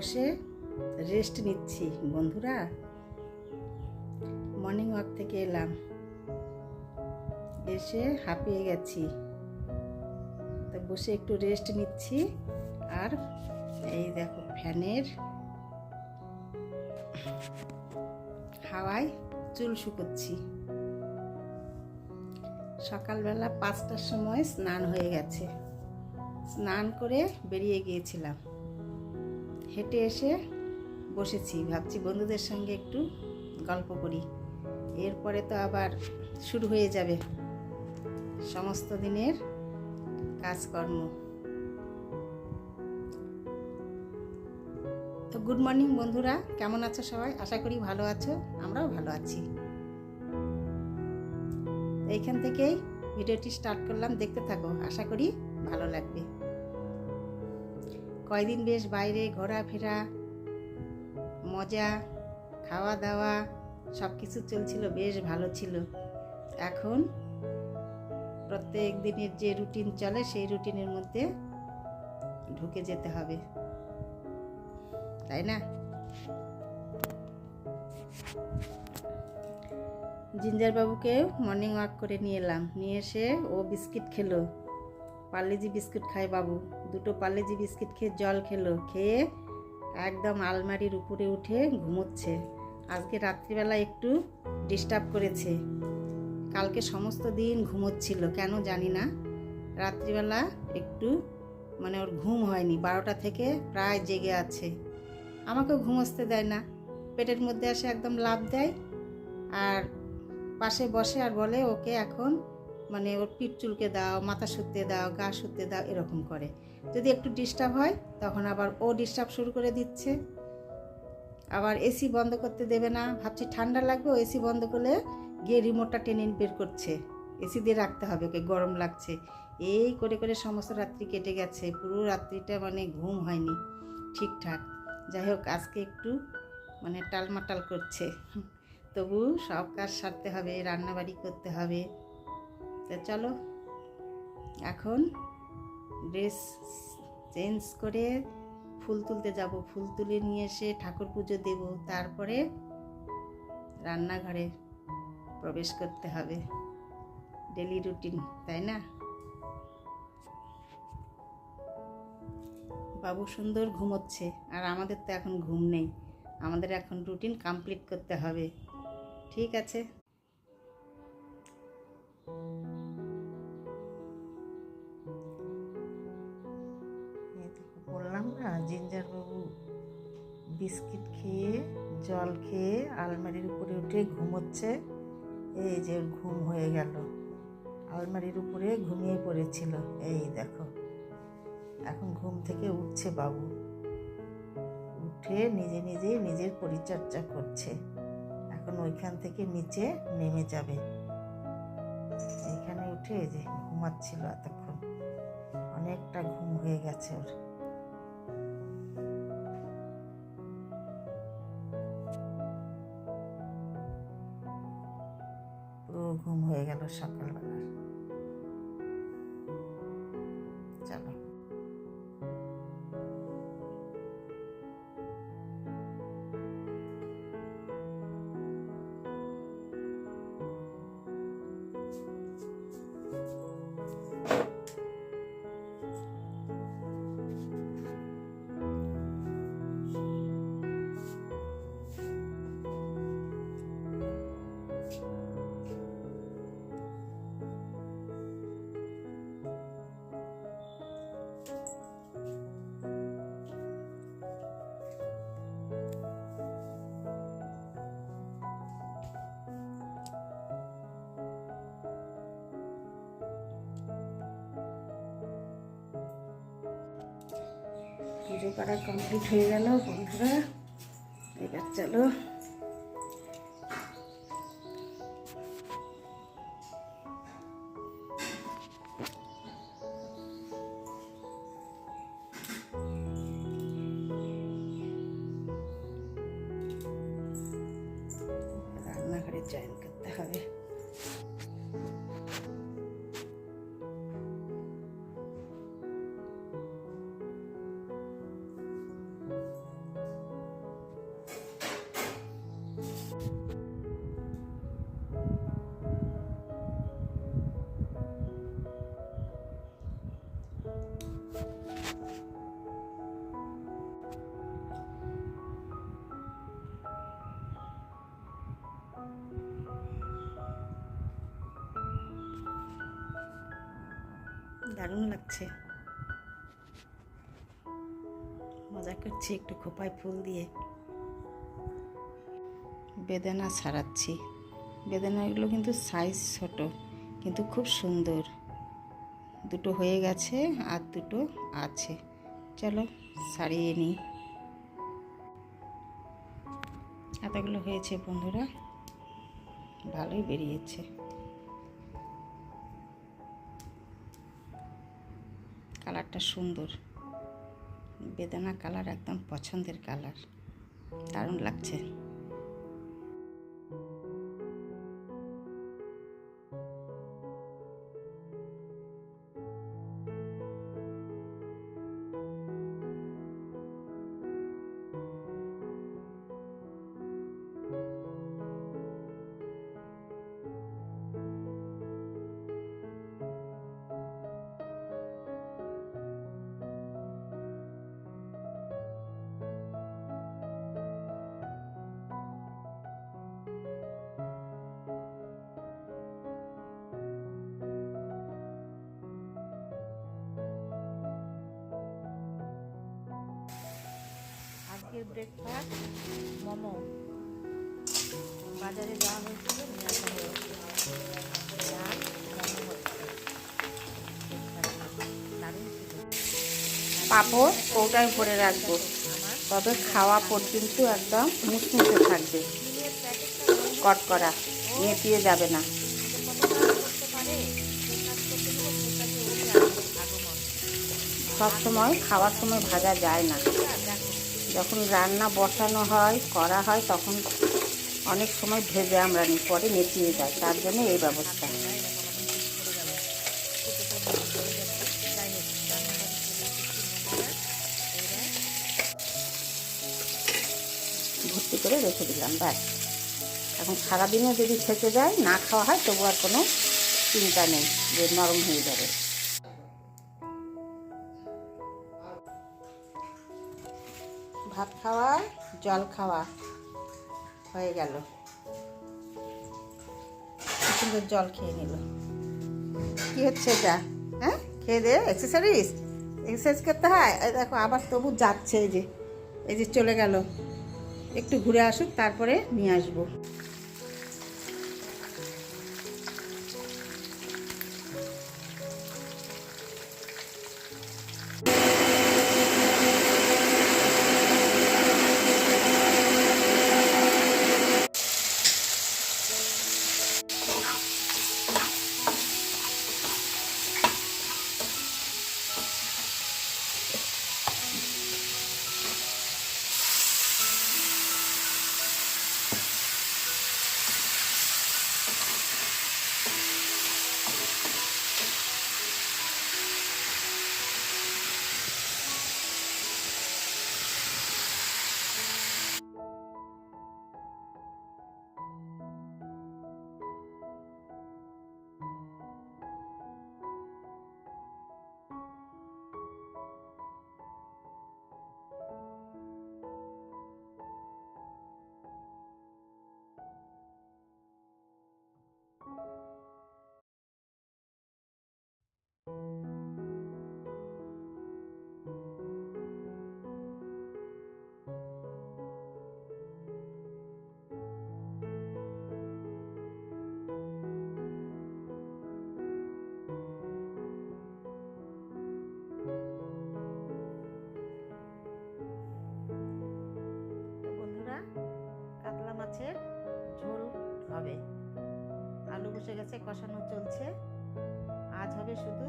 বসে রেস্ট নিচ্ছি, বন্ধুরা। মর্নিং ওয়াক থেকে এলাম। এসে হাঁপিয়ে গেছি। তো বসে একটু রেস্ট নিচ্ছি। আর এই দেখো ফ্যানের হাওয়ায় চুল শুকোচ্ছি। সকালবেলা পাঁচটার সময় স্নান হয়ে গেছে। স্নান করে বেরিয়ে গিয়েছিলাম। হেঁটে এসে বসেছি। ভাবছি বন্ধুদের সঙ্গে একটু গল্প করি। এরপরে তো আবার শুরু হয়ে যাবে সমস্ত দিনের কাজকর্ম। তো গুড মর্নিং বন্ধুরা, কেমন আছো সবাই? আশা করি ভালো আছো, আমরাও ভালো আছি। এইখান থেকেই ভিডিওটি স্টার্ট করলাম। দেখতে থাকো, আশা করি ভালো লাগবে। কয়দিন বেশ বাইরে, ঘোরাফেরা, মজা খাওয়া দাওয়া সব কিছু চলছিল বেশ ভালো ছিল। এখন প্রত্যেক দিনের যে রুটিন চলে, সেই রুটিনের মধ্যে ঢুকে যেতে হবে। তাই না? জিঞ্জার বাবুকে মর্নিং ওয়াক করে নিয়ে এলাম। নিয়ে এসে ও বিস্কিট খেলো। পার্লেজি বিস্কুট খায় বাবু। দুটো পার্লেজি বিস্কিট খেয়ে জল খেলো, খেয়ে একদম আলমারির উপরে উঠে ঘুমোচ্ছে। আজকে রাত্রিবেলা একটু ডিস্টার্ব করেছে। কালকে সমস্ত দিন ঘুমোচ্ছিল, কেন জানি না। রাত্রিবেলা একটু মানে ওর ঘুম হয়নি, বারোটা থেকে প্রায় জেগে আছে। আমাকেও ঘুমোতে দেয় না। পেটের মধ্যে এসে একদম লাভ দেয় আর পাশে বসে আর বলে, ওকে এখন মানে ওর পিঠ চুলকে দাও, মাথা শুতে দাও, গা শুতে দাও, এরকম করে। যদি একটু ডিস্টার্ব হয়, তখন আবার ও ডিস্টার্ব শুরু করে দিচ্ছে। আবার এসি বন্ধ করতে দেবে না। ভাবছি ঠান্ডা লাগবে, ও এসি বন্ধ করলে গিয়ে রিমোটটা টেনে বের করছে। এসি দিয়ে রাখতে হবে ওকে, গরম লাগছে। এই করে করে সমস্ত রাত্রি কেটে গেছে। পুরো রাত্রিটা মানে ঘুম হয়নি। ঠিকঠাক। যাই হোক, আজকে একটু মানে টালমাটাল করছে। তবু সব কাজ সারতে হবে, রান্নাবাড়ি করতে হবে। তো চলো, এখন ড্রেস চেঞ্জ করে ফুল তুলতে যাব। ফুল তুলে নিয়ে এসে ঠাকুর পুজো দেব। তারপরে রান্নাঘরে প্রবেশ করতে হবে। ডেলি রুটিন তাই না? বাবু সুন্দর ঘুমোচ্ছে, আর আমাদের তো এখন ঘুম নেই। আমাদের এখন রুটিন কমপ্লিট করতে হবে। ঠিক আছে? না জিঞ্জার বাবু বিস্কিট খেয়ে, জল খেয়ে আলমারির উপরে উঠে ঘুমোচ্ছে। এই যে ঘুম হয়ে গেল। আলমারির উপরে ঘুমিয়ে পড়েছিল। এই দেখো, এখন ঘুম থেকে উঠছে বাবু। উঠে নিজে নিজেই নিজের পরিচর্যা করছে। এখন ওইখান থেকে নিচে নেমে যাবে। এইখানে উঠে যে ঘুমাচ্ছিল এতক্ষণ। অনেকটা ঘুম হয়ে গেছে ওর। ঘুম হয়ে গেল সকালবেলার পুজো করা কমপ্লিট হয়ে গেল বন্ধুরা। এবার চলো। রান্নাঘরে জয়েন করতে হবে। দারুণ লাগছে। মজা করছি একটু খোপায় ফুল দিয়ে। বেদানা ছাড়াচ্ছি। বেদানাগুলো কিন্তু সাইজ ছোট, কিন্তু খুব সুন্দর। দুটো হয়ে গেছে আর দুটো আছে। চলো সারিয়ে নিই। এতগুলো হয়েছে বন্ধুরা, ভালোই বেরিয়েছে। কালারটা সুন্দর। বেদানা কালার একদম পছন্দের কালার। দারুণ লাগছে। আজকের ব্রেকফাস্ট মোমো বাজারে যাওয়া হয়েছিল, নিয়ে আসা পাঁপড় রাখব। তবে খাওয়া পর্যন্ত একদম মুচমুচে থাকবে। কটকরা, নেতিয়ে যাবে না। সবসময় খাওয়ার সময় ভাজা যায় না। যখন রান্না বসানো হয়, করা হয়, তখন অনেক সময় ভেজে আমরা নিই পরে নেতিয়ে যায় তার জন্য এই ব্যবস্থা। ভর্তি করে রেখে দিলাম, ব্যাস। এখন সারাদিনে যদি থেকে যায়, না খাওয়া হয়, তবু আর কোনো চিন্তা নেই যে নরম হয়ে যাবে। ভাত খাওয়া, জল খাওয়া হয়ে গেল। সুন্দর জল খেয়ে নিল। কি হচ্ছে এটা? হ্যাঁ? খেয়ে দে এক্সারসাইজ এক্সারসাইজ করতে হয়? দেখো, আবার তবু যাচ্ছে এই যে এই যে চলে গেল। একটু ঘুরে আসুক, তারপরে নিয়ে আসব। কষানো চলছে। আজ হবে শুধু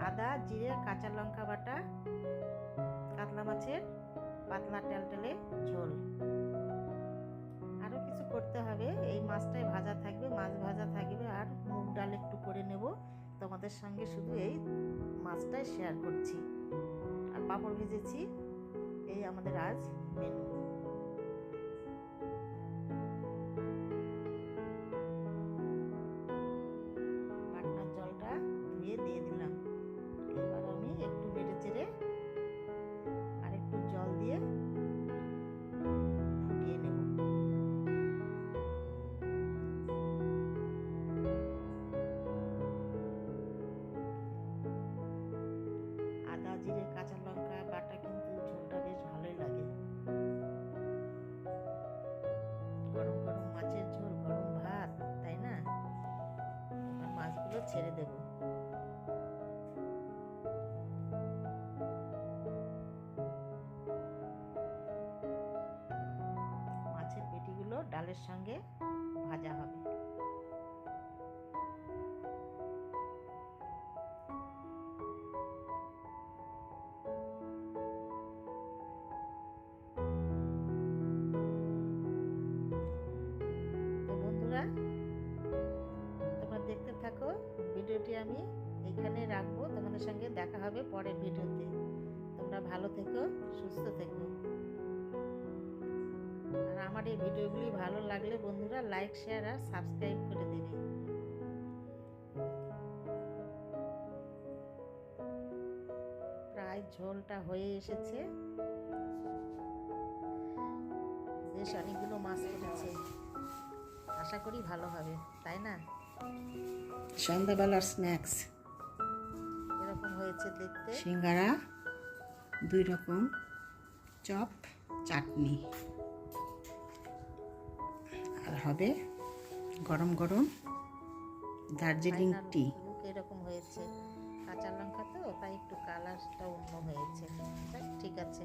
আদা, জিরে, কাঁচা লঙ্কা বাটা, কাতলা মাছের পাতলা টেলটেলে ঝোল। আরও কিছু করতে হবে। এই মাছটাই ভাজা থাকবে, মাছ ভাজা থাকবে, আর মুগ ডাল একটু করে নেব। তোমাদের সঙ্গে শুধু এই মাছটাই শেয়ার করছি। আর পাঁপড় ভেজেছি, এই আমাদের আজ মেনু ছেড়ে দেব। মাছের পেটিগুলো ডালের সঙ্গে দেখা হবে পরের ভিডিওতে। তোমরা ভালো থেকো, সুস্থ থেকো। আর আমার এই ভিডিওগুলি ভালো লাগলে বন্ধুরা লাইক শেয়ার আর সাবস্ক্রাইব করে দেবে। প্রায় ঝোলটা হয়ে এসেছে। বেশ অনেকগুলো মাছ পড়েছে আশা করি ভালো হবে, তাই না? সন্ধ্যাবেলার স্ন্যাক্স দেখতে। সিঙ্গারা দুই রকম চপ চাটনি। আর হবে গরম গরম দার্জিলিং টি এরকম হয়েছে। কাঁচা লঙ্কা তো তাই একটু কালারটা অন্য হয়েছে। ঠিক আছে।